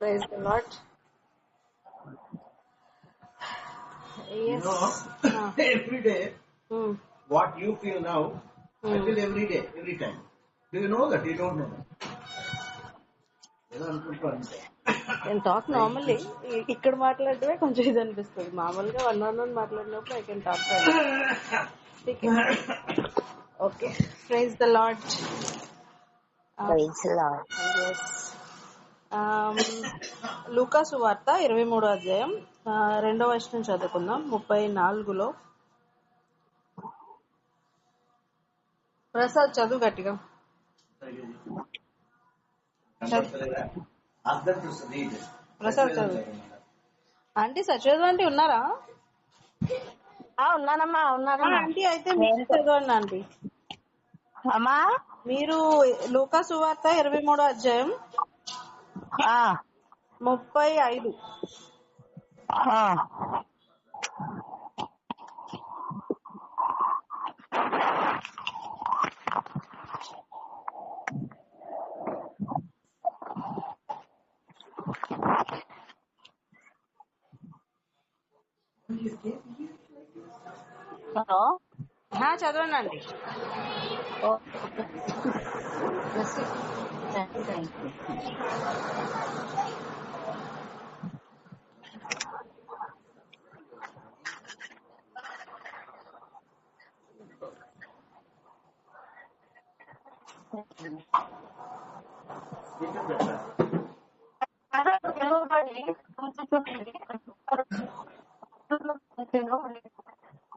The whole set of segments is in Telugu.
Praise the Lord. You Yes. know, Ah. every day, Hmm. what you feel now, I Hmm. feel every day, every time. Do you know that? You don't know that. ఏదో అనుకుంటూ అంతే నేను టాక్ నార్మల్లీ ఇక్కడ మాట్లాడటమే కొంచెం ఇది అనిపిస్తుంది మామూలుగా వన్ ఆన్ వన్ మాట్లాడినప్పుడు I can talk okay praise the Lord Praise the Lord. లూకాసు వార్త ఇరవై మూడో అధ్యాయం. రెండో వచనం చదువుకుందాం. ముప్పై నాలుగులో. ప్రసాద్ చదువు గట్టిగా. ప్రసాద్ చదువు. ఆంటీ ఆంటీ ఉన్నారా ఉన్నానమ్మా ఉన్నానమ్మా. ఆంటీ అయితే మీరు చదవండి ఆంటీ. అమ్మా? మీరు లూకా సువార్త ఇరవై మూడో అధ్యాయం ఆ, ముప్పై ఐదు. హలో ఆ, చదవండి ఆంటీ నిలబడి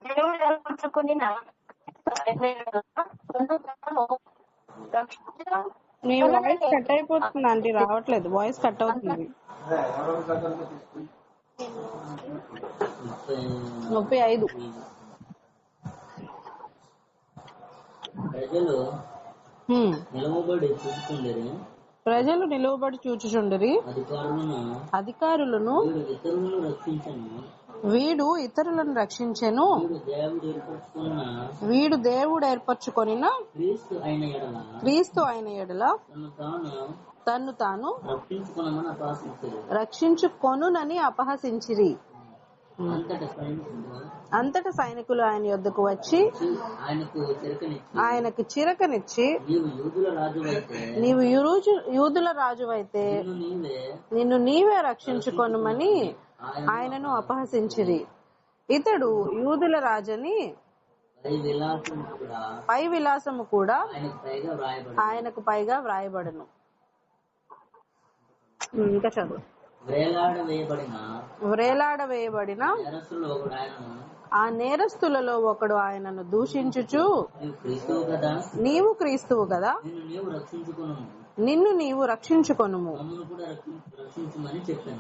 దేవుడు ఏర్పరచుకుని మీ వాయిస్ కట్ అయిపోతుంది ఆంటీ రావట్లేదు. వాయిస్ కట్ అవుతుంది. ముప్పై ఐదు. ప్రజలు. నిలవబడి చూసుకుందరి ప్రజలు నిలువబడి చూచుచుండరి. అధికారులను అధికారులను వీడు ఇతరులను రక్షించను. వీడు దేవుడు ఏర్పరచుకొనిన క్రీస్తు అయిన ఎడల తన్ను తాను రక్షించుకొనునని అపహసించిరి. అంతట సైనికులు ఆయన యొద్దకు వచ్చి ఆయనకు చిరకనిచ్చి నీవు యూదుల రాజువైతే నిన్ను నీవే రక్షించుకొనుమని ఆయనను అపహసించిరి. ఇతడు యూదుల రాజని పై విలాసం కూడా పై విలాసము కూడా ఆయనకు పైగా వ్రాయబడి ఆయనకు పైగా వ్రాయబడును ఇంకా చదువు. వ్రేలాడ వేయబడిన ఆ నేరస్తులలో ఒకడు ఆయనను దూషించుచు నీవు క్రీస్తువు కదా. నీవు క్రీస్తువు కదా. నిన్ను నీవు రక్షించుకొనుము.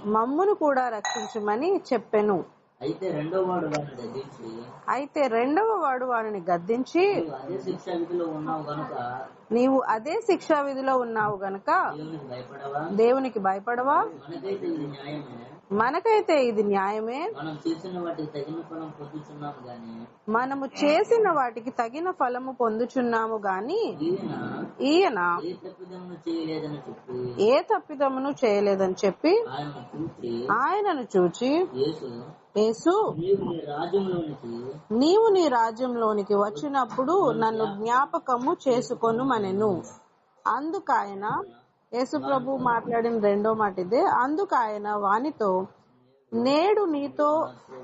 మమ్మును కూడా రక్షించుమని చెప్పెను. అయితే రెండో వాడు వాడిని గద్దించి అయితే రెండవ వాడు వారిని గద్దించి నీవు అదే శిక్షా విధిలో ఉన్నావు గనుక దేవునికి భయపడవా? మనకైతే ఇది న్యాయమే. మనము చేసిన వాటికి తగిన ఫలము పొందుచున్నాము గాని ఈయన ఏ తప్పిదమును చేయలేదని చెప్పి ఆయనను చూచి యేసు నీవు నీ రాజ్యంలోనికి వచ్చినప్పుడు నన్ను జ్ఞాపకము చేసుకొను మనెను అందుకాయన యేసు ప్రభు మాట్లాడిన రెండో మాట ఇదే. అందుకాయన వానితో నేడు నీతో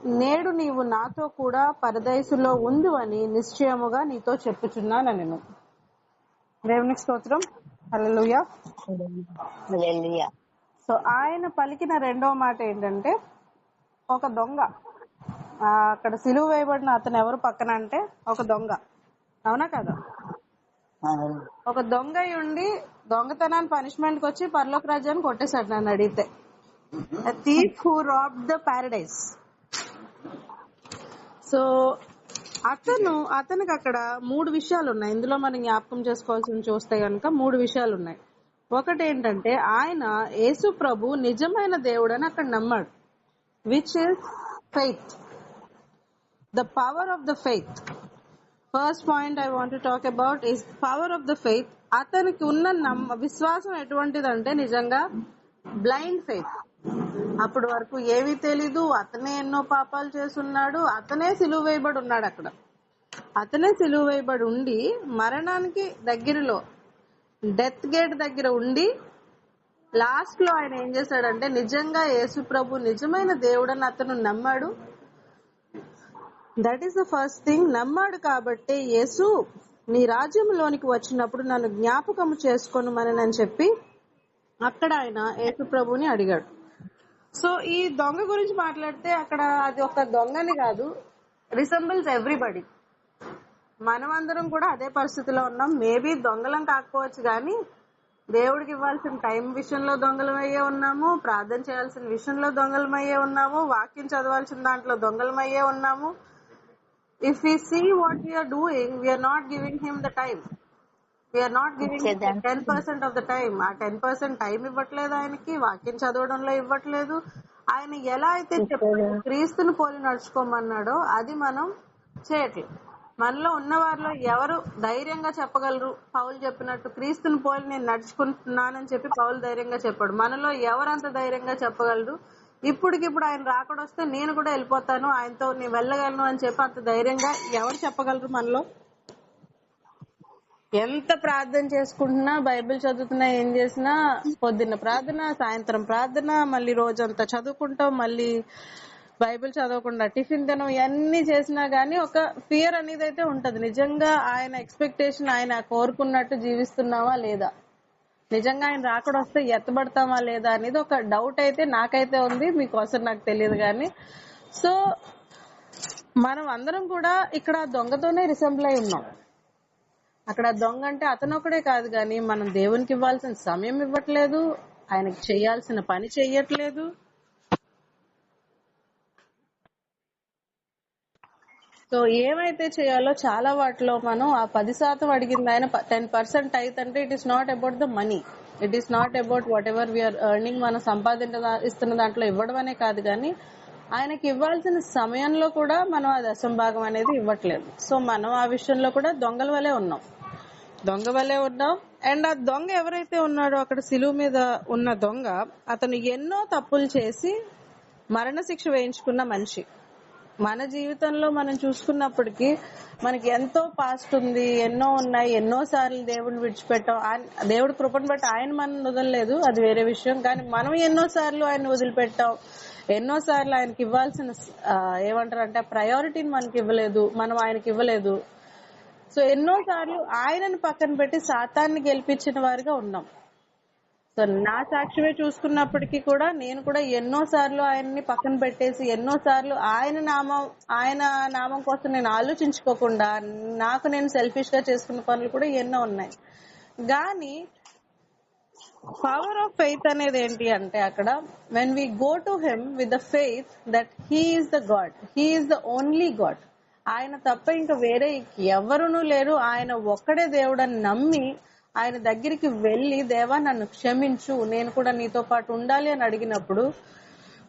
నేడు నీవు నాతో కూడా పరదయసులో ఉండు అని నిశ్చయముగా నీతో చెప్పుచున్నాను నేను దేవునికి స్తోత్రం. సో ఆయన పలికిన రెండో మాట ఏంటంటే ఒక దొంగ. అక్కడ సిలువ వేయబడిన అతను ఎవరు పక్కన అంటే ఒక దొంగ. అవునా కదా. ఒక దొంగ ఉండి దొంగతనాన్ని పనిష్మెంట్కి వచ్చి పర్లోక రాజ్యాన్ని కొట్టేశాడు నన్ను అడిగితే. Thief who rob the paradise so అతను అతనికి అక్కడ మూడు విషయాలు ఉన్నాయి. ఇందులో మనం జ్ఞాపకం చేసుకోవాల్సి చూస్తే కనుక మూడు విషయాలు ఉన్నాయి. ఒకటి ఏంటంటే ఆయన యేసు ప్రభు నిజమైన దేవుడని అక్కడ నమ్మాడు. Which is faith the power of the faith first point I want talk about is power of the faith అతనికి ఉన్న నమ్మ విశ్వాసం ఎటువంటిదంటే నిజంగా బ్లైండ్ ఫెయిత్ అప్పటి వరకు ఏవి తెలీదు అతనే ఎన్నో పాపాలు చేస్తున్నాడు అతనే సిలువ వేయబడి ఉన్నాడు అక్కడ. అతనే సిలువ వేయబడి ఉండి మరణానికి దగ్గరలో డెత్ గేట్ దగ్గర ఉండి లాస్ట్లో ఆయన ఏం చేశాడంటే నిజంగా యేసు ప్రభు నిజమైన దేవుడని అతను నమ్మాడు. That is the first thing నమ్మాడు కాబట్టి యేసు నీ రాజ్యంలోనికి వచ్చినప్పుడు నన్ను జ్ఞాపకం చేసుకొను అని చెప్పి అక్కడ ఆయన యేసు ప్రభుని అడిగాడు. సో ఈ దొంగ గురించి మాట్లాడితే అక్కడ అది ఒక దొంగని కాదు. రిసెంబుల్స్ ఎవ్రీబడి మనమందరం కూడా అదే పరిస్థితిలో ఉన్నాం. మేబీ దొంగలం కాకపోవచ్చు కానీ దేవుడికి ఇవ్వాల్సిన టైం విషయంలో దొంగలమయ్యే ఉన్నాము. ప్రార్థన చేయాల్సిన విషయంలో దొంగలమయ్యే ఉన్నాము. వాక్యం చదవాల్సిన దాంట్లో దొంగలమయ్యే ఉన్నాము. If we see what we are doing we are not giving him the time we are not giving. Ten percent of the time ఆ టెన్ పర్సెంట్ టైం ఇవ్వట్లేదు ఆయనకి వాక్యం చదవడంలో ఇవ్వట్లేదు. ఆయన ఎలా అయితే చెప్పాడు క్రీస్తుని పోలి నడుచుకోమన్నాడో అది మనం చేయట్లేదు. మనలో ఉన్న వారిలో ఎవరు ధైర్యంగా చెప్పగలరు? పౌలు చెప్పినట్టు క్రీస్తుని పోలి నేను నడుచుకుంటున్నానని చెప్పి పౌలు ధైర్యంగా చెప్పాడు. మనలో ఎవరంత ధైర్యంగా చెప్పగలరు? ఇప్పటికిప్పుడు ఆయన రాకుండా వస్తే నేను కూడా వెళ్ళిపోతాను. ఆయనతో నేను వెళ్ళగలను అని చెప్పి అంత ధైర్యంగా ఎవరు చెప్పగలరు మనలో? ఎంత ప్రార్థన చేసుకుంటున్నా బైబిల్ చదువుతున్నా ఏం చేసినా పొద్దున్న ప్రార్థన సాయంత్రం ప్రార్థన మళ్ళీ రోజంతా చదువుకుంటాం మళ్ళీ బైబిల్ చదవకుండా టిఫిన్ తినం ఇవన్నీ చేసినా గానీ ఒక ఫియర్ అనేది అయితే ఉంటది. నిజంగా ఆయన ఎక్స్పెక్టేషన్ ఆయన కోరుకున్నట్టు జీవిస్తున్నావా లేదా? నిజంగా ఆయన రాకడ వస్తే ఎత్తబడతామా లేదా అనేది ఒక డౌట్ అయితే నాకైతే ఉంది. మీకోసం నాకు తెలియదు కానీ. సో మనం అందరం కూడా ఇక్కడ దొంగతోనే రిసెంబుల్ అయి ఉన్నాం. అక్కడ దొంగ అంటే అతను ఒకడే కాదు కానీ మనం దేవునికి ఇవ్వాల్సిన సమయం ఇవ్వట్లేదు. ఆయనకి చేయాల్సిన పని చెయ్యట్లేదు సో ఏమైతే చేయాలో చాలా వాటిలో మనం ఆ పది శాతం అడిగింది ఆయన టెన్ పర్సెంట్ అయితే it is not about the money it is not about whatever we are earning మనం సంపాదించిన ఇస్తున్న దాంట్లో ఇవ్వడం అనే కాదు కానీ ఆయనకి ఇవ్వాల్సిన సమయంలో కూడా మనం ఆ దశంభాగం అనేది ఇవ్వట్లేదు. సో మనం ఆ విషయంలో కూడా దొంగల వలె ఉన్నాం. దొంగ వలె ఉన్నాం. అండ్ ఆ దొంగ ఎవరైతే ఉన్నాడో అక్కడ సిలువు మీద ఉన్న దొంగ అతను ఎన్నో తప్పులు చేసి మరణశిక్ష వేయించుకున్న మనిషి. మన జీవితంలో మనం చూసుకున్నప్పటికీ మనకి ఎంతో పాస్ట్ ఉంది ఎన్నో ఉన్నాయి ఎన్నో సార్లు దేవుడిని విడిచిపెట్టాం. ఆయన- దేవుడి కృపను బట్టి ఆయన మనం వదలలేదు అది వేరే విషయం. కానీ మనం ఎన్నో సార్లు ఆయన వదిలిపెట్టాం. ఎన్నో సార్లు ఆయనకి ఇవ్వాల్సిన ఏమంటారు అంటే ప్రయారిటీని మనకి ఇవ్వలేదు మనం ఆయనకి ఇవ్వలేదు. సో ఎన్నో సార్లు ఆయనను పక్కన పెట్టి సాతాన్ని గెలిపించిన వారిగా ఉన్నాం. సో నా సాక్ష్యమే చూసుకున్నప్పటికీ కూడా నేను కూడా ఎన్నో సార్లు ఆయన్ని పక్కన పెట్టేసి ఎన్నో సార్లు ఆయన నామం ఆయన నామం కోసం నేను ఆలోచించుకోకుండా నాకు నేను సెల్ఫిష్గా చేసుకున్న పనులు కూడా ఎన్నో ఉన్నాయి. కానీ పవర్ ఆఫ్ ఫెయిత్ అనేది ఏంటి అంటే అక్కడ when we go to him with the faith that he's the God he's the only God ఆయన తప్ప ఇంకా వేరే ఎవరునూ లేరు. ఆయన ఒక్కడే దేవుడని నమ్మి ఆయన దగ్గరికి వెళ్ళి దేవా నన్ను క్షమించు నేను కూడా నీతో పాటు ఉండాలి అని అడిగినప్పుడు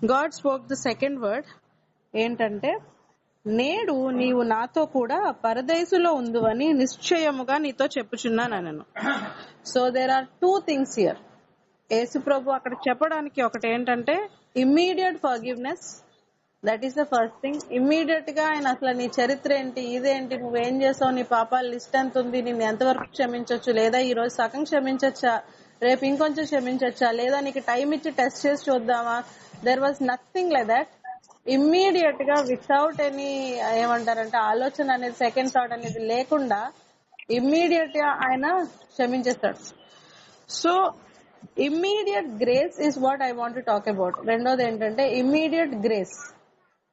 God spoke the second word ఏంటంటే నేడు నీవు నాతో కూడా పరదేశులో ఉందువని నిశ్చయముగా నీతో చెప్పుచున్నాను నేను so there are two things here యేసు ప్రభు అక్కడ చెప్పడానికి ఒకటి ఏంటంటే immediate forgiveness that is the first thing ఇమ్మీడియట్గా ఆయన అసలు నీ చరిత్ర ఏంటి? ఇదేంటి? నువ్వేం చేసావు? నీ పాప లిస్ట్ ఎంత ఉంది నిన్ను ఎంతవరకు క్షమించొచ్చు? లేదా ఈ రోజు సగం క్షమించొచ్చా? రేపు ఇంకొంచెం క్షమించొచ్చా? లేదా నీకు టైం ఇచ్చి టెస్ట్ చేసి చూద్దామా? There was nothing like that ఇమ్మీడియట్గా వితౌట్ ఎనీ ఏమంటారంటే ఆలోచన అనేది సెకండ్ థాట్ అనేది లేకుండా ఇమ్మీడియట్గా ఆయన క్షమించేస్తాడు. So immediate grace is what I want talk about రెండోది ఏంటంటే ఇమ్మీడియట్ గ్రేస్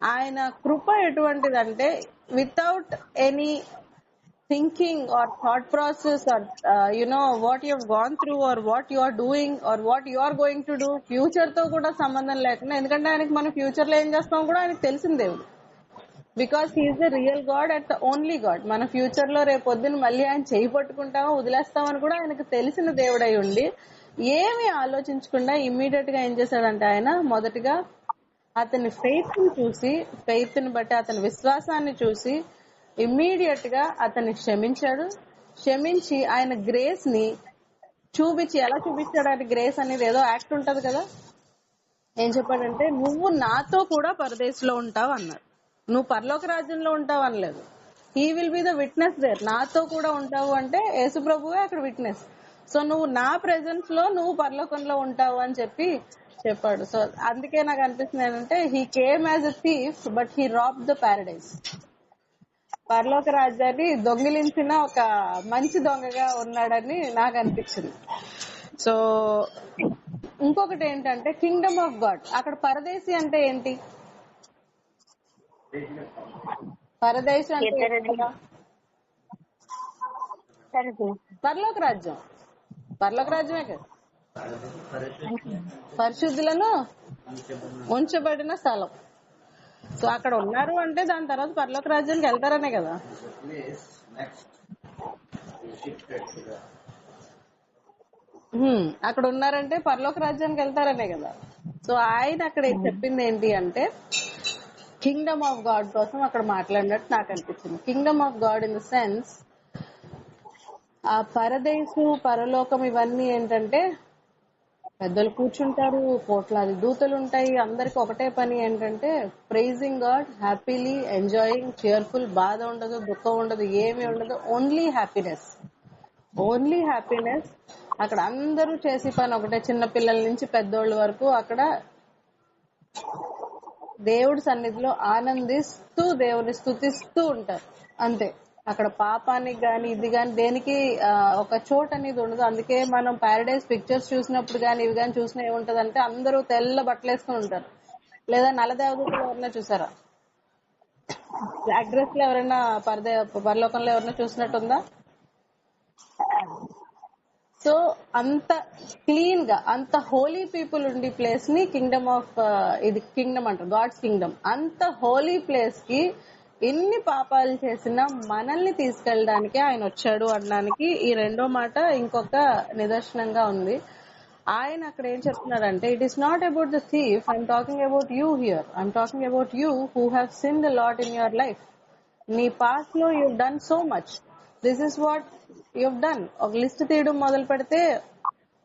ఆయన కృప ఎటువంటిదంటే without any thinking or thought process or you know what you gone through or what you are doing or what you are going to do ఫ్యూచర్తో కూడా సంబంధం లేకుండా ఎందుకంటే ఆయనకి మనం ఫ్యూచర్లో ఏం చేస్తాం కూడా ఆయనకు తెలిసిన దేవుడు. Because he's the real God at the only God మన ఫ్యూచర్లో రేపు పొద్దున్న మళ్ళీ ఆయన చేయి పట్టుకుంటామో వదిలేస్తామని కూడా ఆయనకు తెలిసిన దేవుడై ఉండి ఏమి ఆలోచించకుండా ఇమ్మీడియట్గా ఏం చేశాడంటే ఆయన మొదటిగా అతని ఫెయిత్ని చూసి ఫెయిత్ని బట్టి అతని విశ్వాసాన్ని చూసి ఇమ్మీడియట్గా అతన్ని క్షమించాడు. క్షమించి ఆయన గ్రేస్ని చూపించి ఎలా చూపించాడు? ఆయన గ్రేస్ అనేది ఏదో యాక్ట్ ఉంటది కదా? ఏం చెప్పాడంటే నువ్వు నాతో కూడా పరదేశంలో ఉంటావు అన్నాడు నువ్వు పరలోక రాజ్యంలో ఉంటావు అనలేదు. He will be the witness there నాతో కూడా ఉంటావు అంటే యేసు ప్రభువే అక్కడ విట్నెస్ సో నువ్వు నా ప్రెజెన్స్లో నువ్వు పరలోకంలో ఉంటావు అని చెప్పి చెప్పాడు. సో అందుకే నాకు అనిపిస్తుంది ఏంటంటే he came as a thief but he rob the paradise పరలోక రాజ్యాన్ని దొంగిలించిన ఒక మంచి దొంగగా ఉన్నాడని నాకు అనిపించింది. సో ఇంకొకటి ఏంటంటే కింగ్డమ్ ఆఫ్ గాడ్ అక్కడ పరదేశి అంటే ఏంటి? పరదేశి అంటే పరలోక రాజ్యం. పర్లోక రాజ్యమే కదా? పరిశుద్ధులను ఉంచబడిన స్థలం. సో అక్కడ ఉన్నారు అంటే దాని తర్వాత పర్లోక రాజ్యానికి వెళ్తారనే కదా? అక్కడ ఉన్నారంటే పర్లోక రాజ్యానికి వెళ్తారనే కదా? సో ఆయన అక్కడ చెప్పింది ఏంటి అంటే కింగ్డమ్ ఆఫ్ గాడ్ కోసం అక్కడ మాట్లాడినట్టు నాకు అనిపించింది. Kingdom of God in the sense ఆ పరదేశు పరలోకం ఇవన్నీ ఏంటంటే పెద్దలు కూర్చుంటారు కోట్లాది దూతలు ఉంటాయి అందరికి ఒకటే పని ఏంటంటే praising God happily enjoying cheerful బాధ ఉండదు దుఃఖం ఉండదు ఏమీ ఉండదు ఓన్లీ హ్యాపీనెస్ ఓన్లీ హ్యాపీనెస్ అక్కడ అందరూ చేసే పని ఒకటే చిన్న పిల్లల నుంచి పెద్దోళ్ళ వరకు అక్కడ దేవుడి సన్నిధిలో ఆనందిస్తూ దేవుని స్తుతిస్తూ ఉంటారు. అంతే. అక్కడ పాపానికి గాని ఇది గాని దేనికి ఒక చోటు అనేది ఉండదు. అందుకే మనం పారడైజ్ పిక్చర్స్ చూసినప్పుడు గాని ఇవి గాని చూసినా ఏముంటది అంటే అందరూ తెల్ల బట్టలు వేసుకుని ఉంటారు. లేదా నల్ల ఎవరైనా చూసారా? అడ్రస్లో ఎవరైనా పరదే పరలోకంలో ఎవరైనా చూసినట్టుందా? సో అంత క్లీన్గా అంత హోలీ పీపుల్ ఉండి ప్లేస్ని కింగ్డమ్ ఆఫ్ ఇది కింగ్డమ్ అంటారు గాడ్స్ కింగ్డమ్ అంత హోలీ ప్లేస్కి ఎన్ని పాపాలు చేసినా మనల్ని తీసుకెళ్ళడానికి ఆయన వచ్చాడు అనడానికి ఈ రెండో మాట ఇంకొక నిదర్శనంగా ఉంది. ఆయన అక్కడ ఏం చెప్తున్నాడంటే it is not about the thief I'm talking about you here I'm talking about you who have sin the lot in your life నీ పాస్ట్లో you done so much this is what you done ఒక లిస్ట్ తీయడం మొదలు పెడితే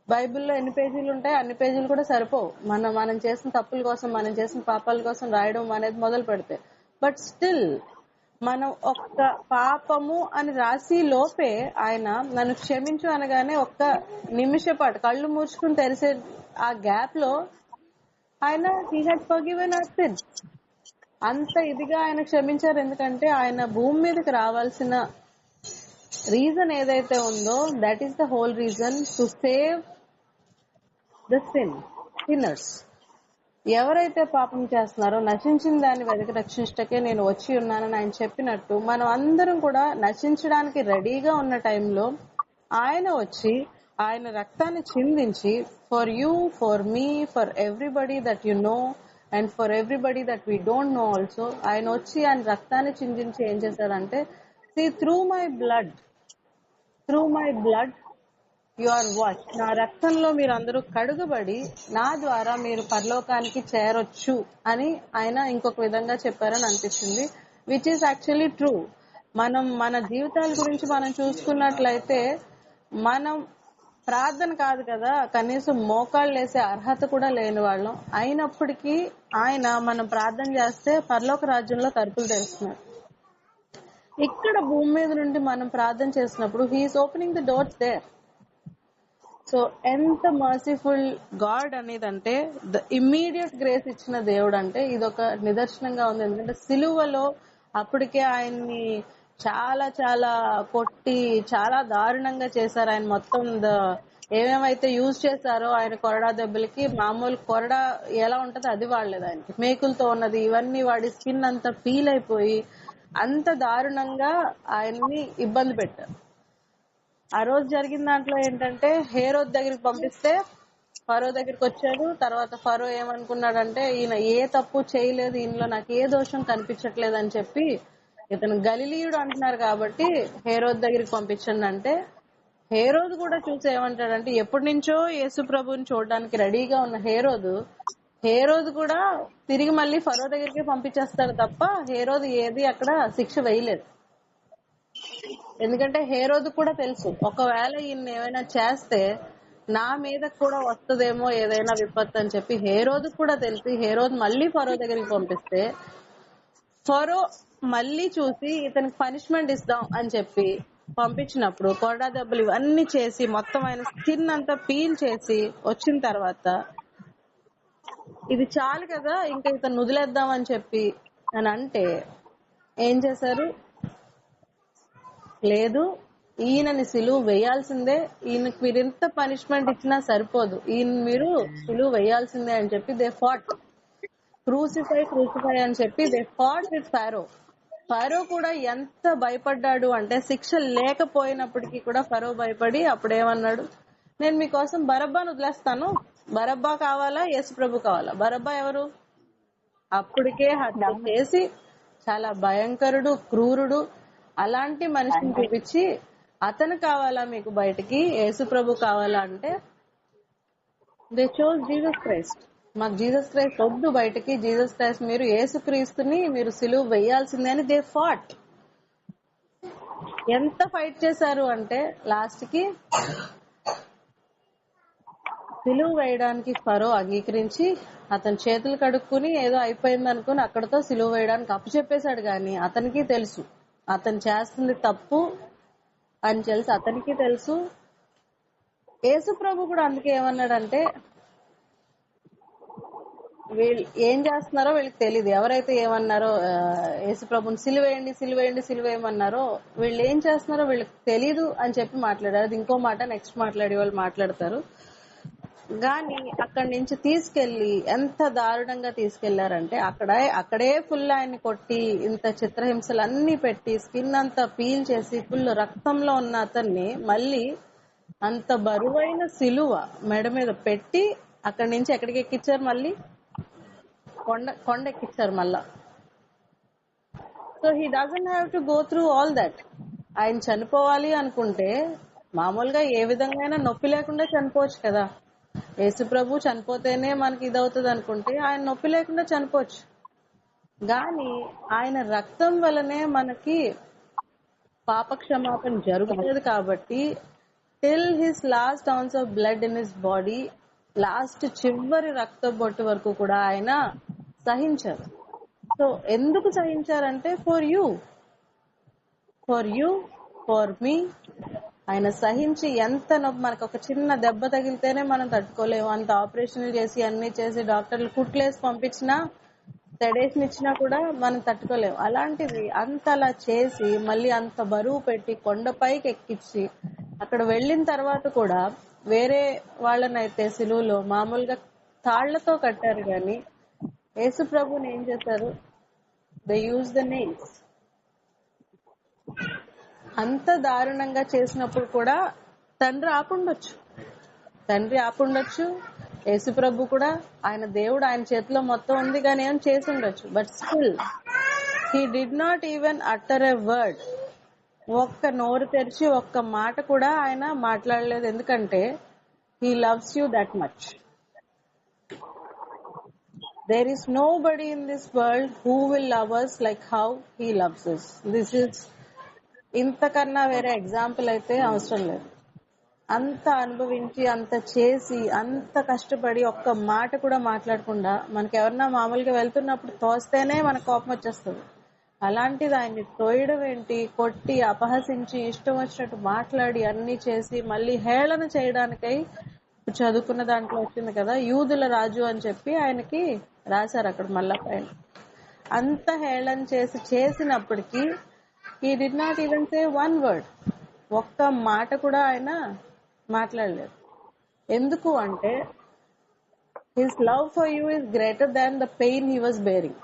బైబిల్లో ఎన్ని పేజీలు ఉంటాయి అన్ని పేజీలు కూడా సరిపోవు. మనం మనం చేసిన తప్పుల కోసం మనం చేసిన పాపాల కోసం రాయడం అనేది మొదలు పెడితే. బట్ స్టిల్ మనం ఒక్క పాపము అని రాసి లోపే ఆయన నన్ను క్షమించు అనగానే ఒక్క నిమిషపాటు కళ్ళు మూసుకుని తెరిసే ఆ గ్యాప్లో ఆయన he had forgiven our sin అంత ఇదిగా ఆయన క్షమించారు. ఎందుకంటే ఆయన భూమి మీదకి రావాల్సిన రీజన్ ఏదైతే ఉందో that is the whole reason to save the sin sinners ఎవరైతే పాపం చేస్తున్నారో నశించిన దాన్ని వెతికి రక్షించటకే నేను వచ్చి ఉన్నానని ఆయన చెప్పినట్టు మనం అందరం కూడా నశించడానికి రెడీగా ఉన్న టైంలో ఆయన వచ్చి ఆయన రక్తాన్ని చిందించి for you for me for everybody that you know and for everybody that we don't know also ఆయన వచ్చి ఆయన రక్తాన్ని చిందించి ఏం చేశారంటే see through my blood through my blood you are wash నా రక్తంలో మీరు అందరూ కడుగుబడి నా ద్వారా మీరు పరలోకానికి చేరొచ్చు అని ఆయన ఇంకొక విధంగా చెప్పారని అనిపించింది విచ్ ఈస్ యాక్చువల్లీ ట్రూ మనం మన జీవితాల గురించి మనం చూసుకున్నట్లయితే మనం ప్రార్థన కాదు కదా కనీసం మోకాళ్ళు వేసే అర్హత కూడా లేని వాళ్ళం. అయినప్పటికీ ఆయన మనం ప్రార్థన చేస్తే పరలోక రాజ్యంలో తలుపులు తెరుస్తున్నారు. ఇక్కడ భూమి మీద నుండి మనం ప్రార్థన చేసినప్పుడు he's opening the doors there so ఎంత మర్సిఫుల్ గాడ్ అనేదంటే ద ఇమ్మీడియట్ గ్రేస్ ఇచ్చిన దేవుడు అంటే ఇది ఒక నిదర్శనంగా ఉంది. ఎందుకంటే సిలువలో అప్పటికే ఆయన్ని చాలా చాలా కొట్టి చాలా దారుణంగా చేశారు. ఆయన మొత్తం ద ఏమేమైతే యూజ్ చేశారో ఆయన కొరడా దెబ్బలకి మామూలు కొరడా ఎలా ఉంటదో అది వాడలేదు ఆయనకి. మేకులతో ఉన్నది ఇవన్నీ వాడి స్కిన్ అంతా ఫీల్ అయిపోయి అంత దారుణంగా ఆయన్ని ఇబ్బంది పెట్టారు. ఆ రోజు జరిగిన దాంట్లో ఏంటంటే హేరోద్ దగ్గరికి పంపిస్తే ఫరో దగ్గరికి వచ్చాడు. తర్వాత ఫరో ఏమనుకున్నాడంటే ఈయన ఏ తప్పు చేయలేదు ఈయనలో నాకు ఏ దోషం కనిపించట్లేదు అని చెప్పి ఇతను గలిలీయుడు అంటున్నారు కాబట్టి హేరోద్ దగ్గరికి పంపించండి అంటే హేరోద్ కూడా చూసి ఏమంటాడంటే ఎప్పటి నుంచో యేసు ప్రభుని చూడడానికి రెడీగా ఉన్న హేరోదు హేరోద్ కూడా తిరిగి మళ్ళీ ఫరో దగ్గరికి పంపించేస్తాడు తప్ప హేరోద్ ఏది అక్కడ శిక్ష వేయలేదు. ఎందుకంటే హేరోదు కూడా తెలుసు. ఒకవేళ ఈయన ఏమైనా చేస్తే నా మీద కూడా వస్తుందేమో ఏదైనా విపత్తు అని చెప్పి హేరోదు కూడా తెలిసి హేరోద్ మళ్ళీ ఫరో దగ్గరికి పంపిస్తే ఫరో మళ్ళీ చూసి ఇతనికి పనిష్మెంట్ ఇస్తాం అని చెప్పి పంపించినప్పుడు కొరడా దెబ్బలు ఇవన్నీ చేసి మొత్తం ఆయన స్కిన్ అంతా పీల్ చేసి వచ్చిన తర్వాత ఇది చాలు కదా ఇంకా ఇతను వదిలేద్దాం అని చెప్పి అని అంటే ఏం చేశారు? లేదు. ఈయనని సిలువు వేయాల్సిందే. ఈయనకి మీరు ఎంత పనిష్మెంట్ ఇచ్చినా సరిపోదు. ఈయన మీరు సిలువు వేయాల్సిందే అని చెప్పి దే ఫాట్ క్రూసిఫై క్రూసిఫై అని చెప్పి they fought with Pharaoh Pharaoh కూడా ఎంత భయపడ్డాడు అంటే శిక్ష లేకపోయినప్పటికీ కూడా ఫరో భయపడి అప్పుడేమన్నాడు? నేను మీకోసం బరబ్బాను వదిలేస్తాను. బరబ్బా కావాలా? యేసు ప్రభు కావాలా? బరబ్బా ఎవరు? అప్పటికే హత్య చేసి చాలా భయంకరుడు క్రూరుడు అలాంటి మనిషిని చూపించి అతను కావాలా మీకు బయటికి యేసు ప్రభు కావాలా అంటే దే చోజ్ జీసస్ క్రైస్ట్ మాకు జీసస్ క్రైస్ట్ వద్దు బయటికి. జీసస్ క్రైస్ట్ మీరు యేసు క్రీస్తుని మీరు సిలువు వేయాల్సిందే అని దే ఫాట్ ఎంత ఫైట్ చేశారు అంటే లాస్ట్కి సిలువు వేయడానికి ఫరో అంగీకరించి అతని చేతులు కడుక్కుని ఏదో అయిపోయింది అనుకుని అక్కడతో సిలువు వేయడానికి అప్పు చెప్పేశాడు కానీ అతనికి తెలుసు. అతను చేస్తుంది తప్పు అని తెలుసు. అతనికి తెలుసు. యేసు ప్రభు కూడా అందుకే ఏమన్నాడంటే వీళ్ళు ఏం చేస్తున్నారో వీళ్ళకి తెలియదు ఎవరైతే ఏమన్నారో యేసుప్రభుని యేసు సిలువేయండి సిలువేయండి సిలువేయమన్నారో వీళ్ళు ఏం చేస్తున్నారో వీళ్ళకి తెలీదు అని చెప్పి మాట్లాడారు. అది ఇంకో మాట నెక్స్ట్ మాట్లాడే వాళ్ళు మాట్లాడతారు. గాని అక్కడి నుంచి తీసుకెళ్ళి ఎంత దారుణంగా తీసుకెళ్ళారంటే అక్కడ అక్కడే ఫుల్ ఆయన్ని కొట్టి ఇంత చిత్రహింసలు అన్ని పెట్టి స్కిన్ అంతా పీల్ చేసి ఫుల్ రక్తంలో ఉన్న అతన్ని మళ్ళీ అంత బరువైన సిలువ మెడ మీద పెట్టి అక్కడి నుంచి ఎక్కడికి ఎక్కించారు మళ్ళీ? కొండ కొండ ఎక్కించారు మళ్ళా. So he doesn't have to go through all that ఆయన చనిపోవాలి అనుకుంటే మామూలుగా ఏ విధంగా నొప్పి లేకుండా చనిపోవచ్చు కదా. యేసు ప్రభు చనిపోతేనే మనకి ఇదవుతుంది అనుకుంటే ఆయన నొప్పి లేకుండా చనిపోవచ్చు. గాని ఆయన రక్తం వలనే మనకి పాపక్షమాపణ జరుగుతుంది కాబట్టి till his last ounce of blood in his body last చివరి రక్త బొట్టు వరకు కూడా ఆయన సహించారు. సో ఎందుకు సహించారంటే for you for you for me ఆయన సహించి ఎంత నొప్పి మనకు ఒక చిన్న దెబ్బ తగిలితేనే మనం తట్టుకోలేము. అంత ఆపరేషన్లు చేసి అన్ని చేసి డాక్టర్లు కుట్లేసి పంపించినా సెడేషన్ ఇచ్చినా కూడా మనం తట్టుకోలేము. అలాంటిది అంత అలా చేసి మళ్ళీ అంత బరువు పెట్టి కొండపైకి ఎక్కించి అక్కడ వెళ్ళిన తర్వాత కూడా వేరే వాళ్ళనైతే సిలువులో మామూలుగా తాళ్ళతో కట్టారు కానీ యేసు ప్రభుని ఏం చేశారు? దే యూజ్ ద నేమ్స్ అంత దారుణంగా చేసినప్పుడు కూడా తండ్రి ఆపుండొచ్చు. తండ్రి ఆపుండొచ్చు. యేసు ప్రభు కూడా ఆయన దేవుడు ఆయన చేతిలో మొత్తం ఉంది కానీ ఏం చేసి ఉండొచ్చు but still he did not even utter a word. ఒక్క నోరు తెరిచి ఒక్క మాట కూడా ఆయన మాట్లాడలేదు. ఎందుకంటే he loves you that much. There is nobody in this world who will love us like how he loves us this is ఇంతకన్నా వేరే ఎగ్జాంపుల్ అయితే అవసరం లేదు. అంత అనుభవించి అంత చేసి అంత కష్టపడి ఒక్క మాట కూడా మాట్లాడకుండా మనకి ఎవరన్నా మామూలుగా వెళ్తున్నప్పుడు తోస్తేనే మన కోపం వచ్చేస్తుంది. అలాంటిది ఆయన్ని తోయడం ఏంటి? కొట్టి అపహసించి ఇష్టం వచ్చినట్టు మాట్లాడి అన్ని చేసి మళ్ళీ హేళన చేయడానికై చదువుకున్న దాంట్లో వచ్చింది కదా యూదుల రాజు అని చెప్పి ఆయనకి రాశారు అక్కడ మళ్ళా పైన అంత హేళన చేసి చేసినప్పటికీ he did not even say one word ఒక్క మాట కూడా ఆయన మాట్లాడలేదు. ఎందుకు అంటే his love for you is greater than the pain he was bearing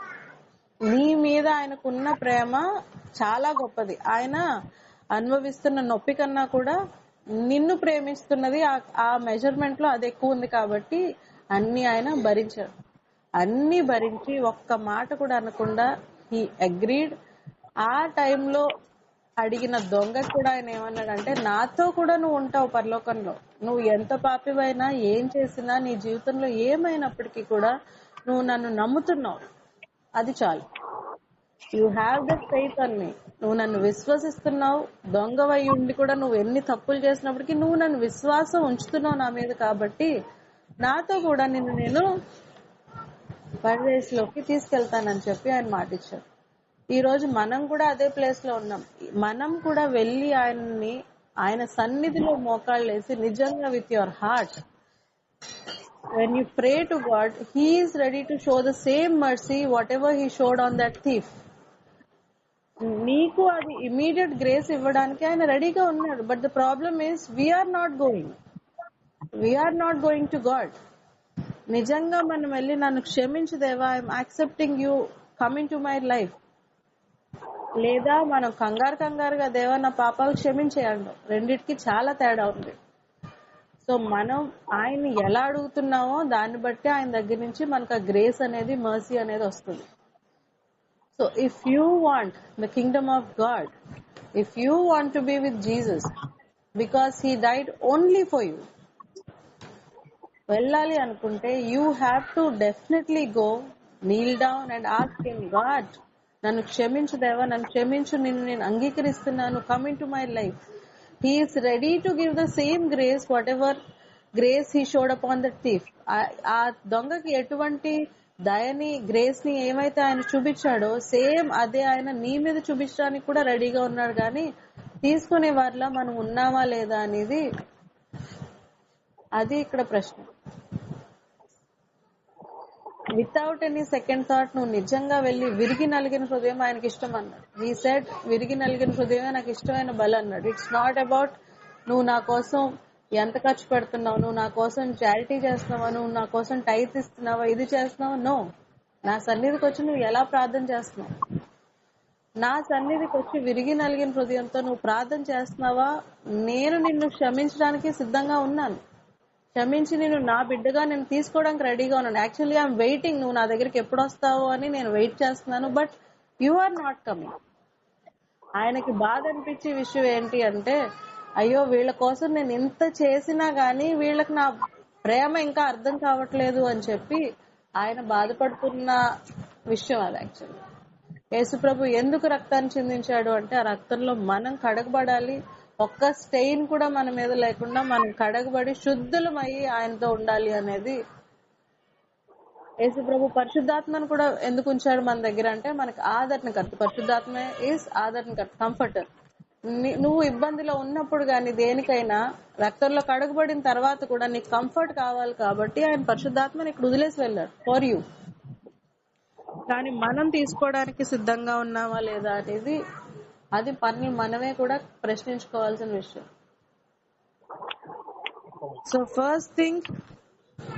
నీ మీద ఆయనకున్న ప్రేమ చాలా గొప్పది. ఆయన అనుభవిస్తున్న నొప్పి కన్నా కూడా నిన్ను ప్రేమిస్తున్నది ఆ- ఆ మెజర్మెంట్లో అది ఎక్కువ ఉంది కాబట్టి అన్ని ఆయన భరించాడు అన్ని భరించి ఒక్క మాట కూడా అనకుండా హీ అగ్రీడ్ ఆ టైంలో అడిగిన దొంగ కూడా ఆయన ఏమన్నాడంటే నాతో కూడా నువ్వు ఉంటావు పరలోకంలో. నువ్వు ఎంత పాపివైనా ఏం చేసినా నీ జీవితంలో ఏమైనప్పటికీ కూడా నువ్వు నన్ను నమ్ముతున్నావు. అది చాలు. You have the faith on me నువ్వు నన్ను విశ్వసిస్తున్నావు. దొంగవై ఉండి కూడా నువ్వు ఎన్ని తప్పులు చేసినప్పటికీ నువ్వు నన్ను విశ్వాసం ఉంచుతున్నావు నా మీద కాబట్టి నాతో కూడా నిన్ను నేను పరదేశంలోకి తీసుకెళ్తానని చెప్పి ఆయన మాటిచ్చారు. ఈ రోజు మనం కూడా అదే ప్లేస్లో ఉన్నాం. మనం కూడా వెళ్ళి ఆయన్ని ఆయన సన్నిధిలో మోకాళ్ళు వేసి నిజంగా with your heart when you pray to God he is ready to show the same mercy whatever he showed on that thief నీకు అది ఇమీడియట్ గ్రేస్ ఇవ్వడానికి ఆయన రెడీగా ఉన్నాడు. But the problem is we're not going we're not going to God నిజంగా మనం వెళ్ళి నన్ను క్షమించదేవా I'm accepting you coming to my life లేదా మనం కంగారు కంగారుగా దేవా నా పాపాలు క్షమించేయండి. రెండిటికి చాలా తేడా ఉంది. సో మనం ఆయన్ని ఎలా అడుగుతున్నామో దాన్ని బట్టి ఆయన దగ్గర నుంచి మనకు ఆ గ్రేస్ అనేది మర్సీ అనేది వస్తుంది. So if you want the kingdom of God if you want to be with Jesus because he died only for you వెళ్ళాలి అనుకుంటే you have to definitely go kneel down and ask in God నన్ను క్షమించు దేవా నన్ను క్షమించు నిన్ను నేను అంగీకరిస్తున్నాను. Coming to my life he is ready to give the same grace whatever grace he showed up on the thief ఆ దొంగకి ఎటువంటి దయని గ్రేస్ని ఏమైతే ఆయన చూపించాడో సేమ్ అదే ఆయన నీ మీద చూపించడానికి కూడా రెడీగా ఉన్నాడు. కానీ తీసుకునే వారిలో మనం ఉన్నామా లేదా అనేది అది ఇక్కడ ప్రశ్న. వితౌట్ ఎనీ సెకండ్ థాట్ నువ్వు నిజంగా వెళ్ళి విరిగి నలిగిన హృదయం ఆయనకి ఇష్టం అన్నాడు. ఈ సెట్ విరిగి నలిగిన హృదయమే నాకు ఇష్టమైన బలం అన్నాడు. ఇట్స్ నాట్ అబౌట్ నువ్వు నా కోసం ఎంత ఖర్చు పెడుతున్నావు నువ్వు నా కోసం చారిటీ చేస్తున్నావా నువ్వు నా కోసం టైత్ ఇస్తున్నావా ఇది చేస్తున్నావా? నో నా సన్నిధికి వచ్చి నువ్వు ఎలా ప్రార్థన చేస్తున్నావు? నా సన్నిధికి వచ్చి విరిగి నలిగిన హృదయంతో నువ్వు ప్రార్థన చేస్తున్నావా? నేను నిన్ను క్షమించడానికి సిద్ధంగా ఉన్నాను. క్షమించి నేను నా బిడ్డగా నేను తీసుకోవడానికి రెడీగా ఉన్నాను. యాక్చువల్లీ ఐఎమ్ వెయిటింగ్ నువ్వు నా దగ్గరికి ఎప్పుడు వస్తావు అని నేను వెయిట్ చేస్తున్నాను but you are not coming ఆయనకి బాధ అనిపించే విషయం ఏంటి అంటే అయ్యో వీళ్ళ కోసం నేను ఇంత చేసినా గానీ వీళ్ళకి నా ప్రేమ ఇంకా అర్థం కావట్లేదు అని చెప్పి ఆయన బాధపడుతున్న విషయం అది యాక్చువల్లీ యేసుప్రభు ఎందుకు రక్తాన్ని చిందించాడు అంటే ఆ రక్తంలో మనం కడగబడాలి ఒక్క స్టెయిన్ కూడా మన మీద లేకుండా మనం కడగబడి శుద్ధులమయ్యి ఆయనతో ఉండాలి అనేది యేసుప్రభు పరిశుద్ధాత్మను కూడా ఎందుకు ఉంచాడు మన దగ్గర అంటే మనకి ఆదరణకర్త పరిశుద్ధాత్మ ఈస్ ఆదరణకర్త కంఫర్టర్ నువ్వు ఇబ్బందిలో ఉన్నప్పుడు గాని దేనికైనా రక్తంలో కడగబడిన తర్వాత కూడా నీకు కంఫర్ట్ కావాలి కాబట్టి ఆయన పరిశుద్ధాత్మని ఇక్కడ వదిలేసి వెళ్ళాడు. ఫర్ యూ కానీ మనం తీసుకోవడానికి సిద్ధంగా ఉన్నామా లేదా అనేది అది పని మనమే కూడా ప్రశ్నించుకోవాల్సిన విషయం. సో ఫస్ట్ థింగ్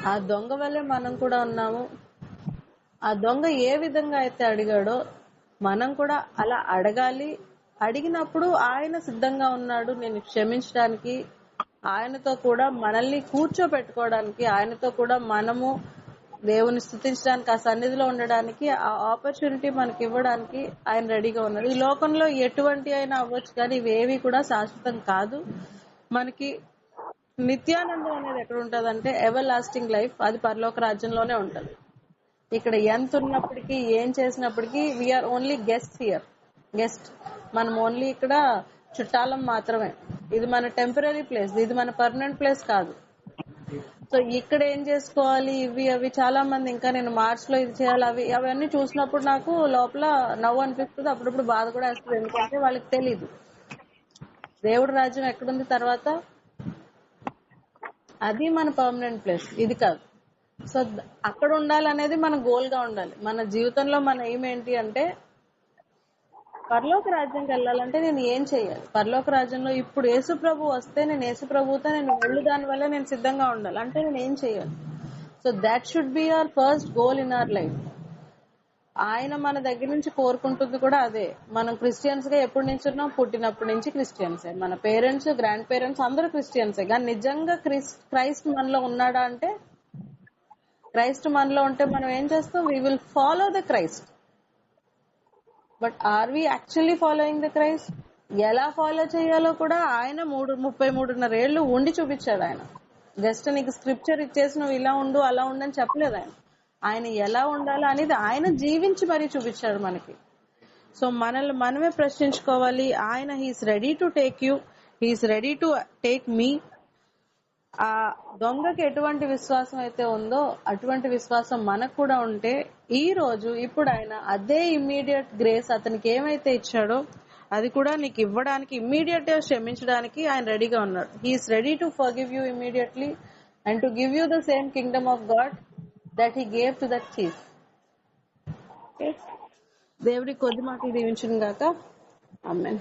ఆ దొంగ వల్లే మనం కూడా ఉన్నాము. ఆ దొంగ ఏ విధంగా అయితే అడిగాడో మనం కూడా అలా అడగాలి. అడిగినప్పుడు ఆయన సిద్ధంగా ఉన్నాడు. నేను క్షమించడానికి ఆయనతో కూడా మనల్ని కూర్చోపెట్టుకోవడానికి ఆయనతో కూడా మనము దేవుని స్థుతించడానికి ఆ సన్నిధిలో ఉండడానికి ఆ ఆపర్చునిటీ మనకి ఇవ్వడానికి ఆయన రెడీగా ఉన్నాడు ఈ లోకంలో ఎటువంటి అయినా అవ్వచ్చు కానీ ఇవేవి కూడా శాశ్వతం కాదు. మనకి నిత్యానందం అనేది ఎక్కడ ఉంటది అంటే ఎవర్ లాస్టింగ్ లైఫ్ అది పరలోక రాజ్యంలోనే ఉంటది. ఇక్కడ ఎంత ఉన్నప్పటికీ ఏం చేసినప్పటికీ we're only guest here guest మనం ఓన్లీ ఇక్కడ చుట్టాలం మాత్రమే. ఇది మన టెంపరీ ప్లేస్ ఇది మన పర్మనెంట్ ప్లేస్ కాదు. సో ఇక్కడ ఏం చేసుకోవాలి? ఇవి అవి చాలా మంది ఇంకా నేను మార్చ్లో ఇది చేయాలి అవి అవన్నీ చూసినప్పుడు నాకు లోపల నవ్వు అనిపిస్తుంది. అప్పుడప్పుడు బాధ కూడా వేస్తుంది. ఎందుకంటే వాళ్ళకి తెలీదు. దేవుడి రాజ్యం ఎక్కడుంది తర్వాత? అది మన పర్మనెంట్ ప్లేస్ ఇది కాదు. సో అక్కడ ఉండాలనేది మన గోల్గా ఉండాలి. మన జీవితంలో మన ఎయిమ్ ఏంటి అంటే పరలోక రాజ్యంకి వెళ్ళాలంటే నేను ఏం చేయాలి? పరలోక రాజ్యంలో ఇప్పుడు యేసు ప్రభు వస్తే నేను యేసు ప్రభుతో నేను వెళ్ళు దాని వల్ల నేను సిద్ధంగా ఉండాలి. అంటే నేను ఏం చేయాలి? So that should be our first goal in our life ఆయన మన దగ్గర నుంచి కోరుకుంటుంది కూడా అదే. మనం క్రిస్టియన్స్గా ఎప్పటి నుంచి ఉన్నాం? పుట్టినప్పటి నుంచి క్రిస్టియన్సే మన పేరెంట్స్ గ్రాండ్ పేరెంట్స్ అందరూ క్రిస్టియన్సే కానీ నిజంగా క్రైస్ట్ మనలో ఉన్నాడా అంటే క్రైస్ట్ మనలో ఉంటే మనం ఏం చేస్తాం? We will follow the Christ but are we actually following the Christ ఎలా ఫాలో చేయాలో కూడా ఆయన మూడు ముప్పై మూడున్నర ఏళ్ళు ఉండి చూపించాడు ఆయన. జస్ట్ నీకు స్క్రిప్చర్ ఇచ్చేసి నువ్వు ఇలా ఉండు అలా ఉండు అని చెప్పలేదు ఆయన. ఆయన ఎలా ఉండాలో అనేది ఆయన జీవించి మరీ చూపించాడు మనకి. సో మనల్ని మనమే ప్రశ్నించుకోవాలి. ఆయన he's ready to take you he's ready to take me ఆ దొంగకి ఎటువంటి విశ్వాసం అయితే ఉందో అటువంటి విశ్వాసం మనకు కూడా ఉంటే ఈ రోజు ఇప్పుడు ఆయన అదే ఇమ్మీడియట్ గ్రేస్ అతనికి ఏమైతే ఇచ్చాడో అది కూడా నీకు ఇవ్వడానికి ఇమ్మీడియట్గా క్షమించడానికి ఆయన రెడీగా ఉన్నాడు. He is ready to forgive you immediately and to give you the same kingdom of God that he gave to that chief దేవుడి కొద్ది మాటలు దీవించిన గాక. ఆమెన్